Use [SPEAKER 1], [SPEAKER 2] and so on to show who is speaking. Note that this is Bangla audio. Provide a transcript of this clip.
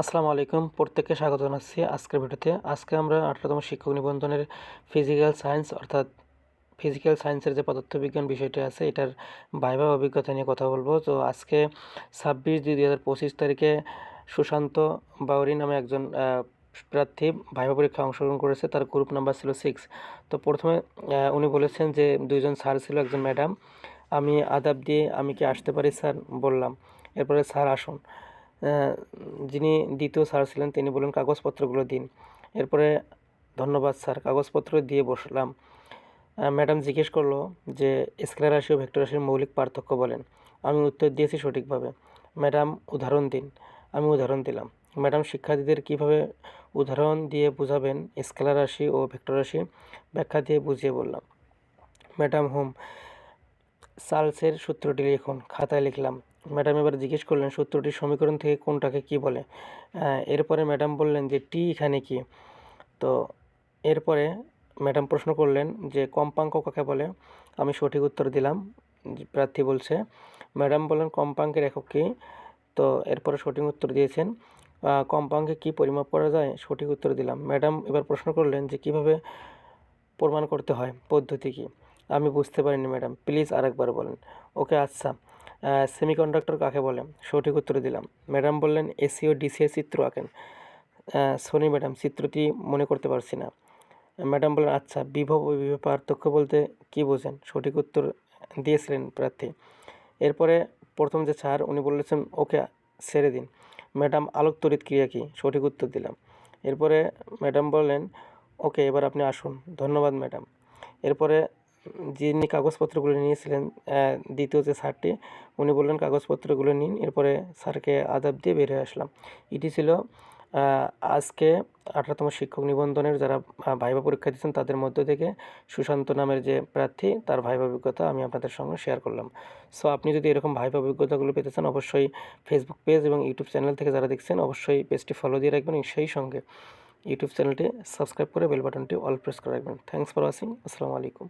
[SPEAKER 1] আসসালামু আলাইকুম। প্রত্যেককে স্বাগত জানাচ্ছি আজকের ভিডিওতে। আজকে আমরা আঠারোতম শিক্ষক নিবন্ধনের ফিজিক্যাল সায়েন্স অর্থাৎ ফিজিক্যাল সায়েন্সের যে পদার্থবিজ্ঞান বিষয়টি আছে, এটার ভাইভা অভিজ্ঞতা নিয়ে কথা বলব। তো আজকে ছাব্বিশ দুই দুই হাজার পঁচিশ তারিখে সুশান্ত বাউরি নামে একজন প্রার্থী ভাইভা পরীক্ষায় অংশগ্রহণ করেছে। তার গ্রুপ নাম্বার ছিল সিক্স তো প্রথমে উনি বলেছেন যে দুইজন স্যার ছিল, একজন ম্যাডাম আমি আদাব দিয়ে আমি কি আসতে পারি স্যার বললাম। এরপরে স্যার আসুন। যিনি দ্বিতীয় স্যার ছিলেন, তিনি বললেন, কাগজপত্রগুলো দিন। এরপরে, ধন্যবাদ স্যার, কাগজপত্র দিয়ে বসলাম। ম্যাডাম জিজ্ঞেস করল যে স্কেলার রাশি ও ভেক্টর রাশির মৌলিক পার্থক্য বলেন। আমি উত্তর দিয়েছি সঠিকভাবে। ম্যাডাম, উদাহরণ দিন। আমি উদাহরণ দিলাম। ম্যাডাম, শিক্ষার্থীদের কীভাবে উদাহরণ দিয়ে বোঝাবেন? স্কেলার রাশি ও ভেক্টর রাশি ব্যাখ্যা দিয়ে বুঝিয়ে বললাম। Madam, home. চার্লসের সূত্রটি লিখুন, খাতায় লিখলাম। ম্যাডাম এবার জিজ্ঞেস করলেন সূত্রটি সমীকরণ থেকে কোনটাকে কি বলে? এরপরে ম্যাডাম বললেন যে টি এখানে কি? তো এরপরে ম্যাডাম প্রশ্ন করলেন যে কম্পাঙ্ক কাকে বলে? আমি সঠিক উত্তর দিলাম প্রার্থী বলছে। ম্যাডাম বললেন, কম্পাঙ্কের একক কি? তো এরপরে সঠিক উত্তর দিয়েছেন কম্পাঙ্কে কি পরিমাপ করা যায়? সঠিক উত্তর দিলাম। ম্যাডাম এবার প্রশ্ন করলেন যে কীভাবে প্রমাণ করতে হয়? পদ্ধতি কি? আমি বুঝতে পারিনি ম্যাডাম। প্লিজ আরেকবার বলেন। ওকে আচ্ছা। সেমিকন্ডাক্টর কাকে বলে? সঠিক উত্তর দিলাম। ম্যাডাম বললেন এসি ও ডিসি এর চিত্র আঁকেন। সনি ম্যাডাম, চিত্রটি মনে করতে পারছি না। ম্যাডাম বললেন আচ্ছা বিভব ও বিভব পার্থক্য বলতে কি বোঝেন? সঠিক উত্তর দিয়েছিলেন প্রার্থী। এরপরে প্রথম যে স্যার, উনি বলেছেন, ওকে, ছেড়ে দিন। ম্যাডাম, আলোক তড়িৎ ক্রিয়া কি? সঠিক উত্তর দিলাম। এরপরে ম্যাডাম বললেন, ওকে, এবার আপনি আসুন। ধন্যবাদ ম্যাডাম। এরপরে যিনি কাগজপত্রগুলো নিয়েছিলেন দ্বিতীয় যে স্যারটি, উনি বললেন, কাগজপত্রগুলো নিন। এরপরে স্যারকে আদাব দিয়ে বের হয়ে আসলাম। এটি ছিল আজকে আঠারোতম শিক্ষক নিবন্ধনের যারা ভাইবা পরীক্ষা দিচ্ছেন তাদের মধ্য থেকে সুশান্ত নামের যে প্রার্থী, তার ভাইবা অভিজ্ঞতা আমি আপনাদের সঙ্গে শেয়ার করলাম। সো আপনি যদি এরকম ভাইবা অভিজ্ঞতাগুলো পেতে চান, অবশ্যই ফেসবুক পেজ এবং ইউটিউব চ্যানেল থেকে যারা দেখছেন, অবশ্যই পেজটি ফলো দিয়ে রাখবেন সেই সঙ্গে ইউটিউব চ্যানেলটি সাবস্ক্রাইব করে বেল বাটনটি অল প্রেস করে রাখবেন। থ্যাংকস ফর ওয়াচিং আসসালামু আলাইকুম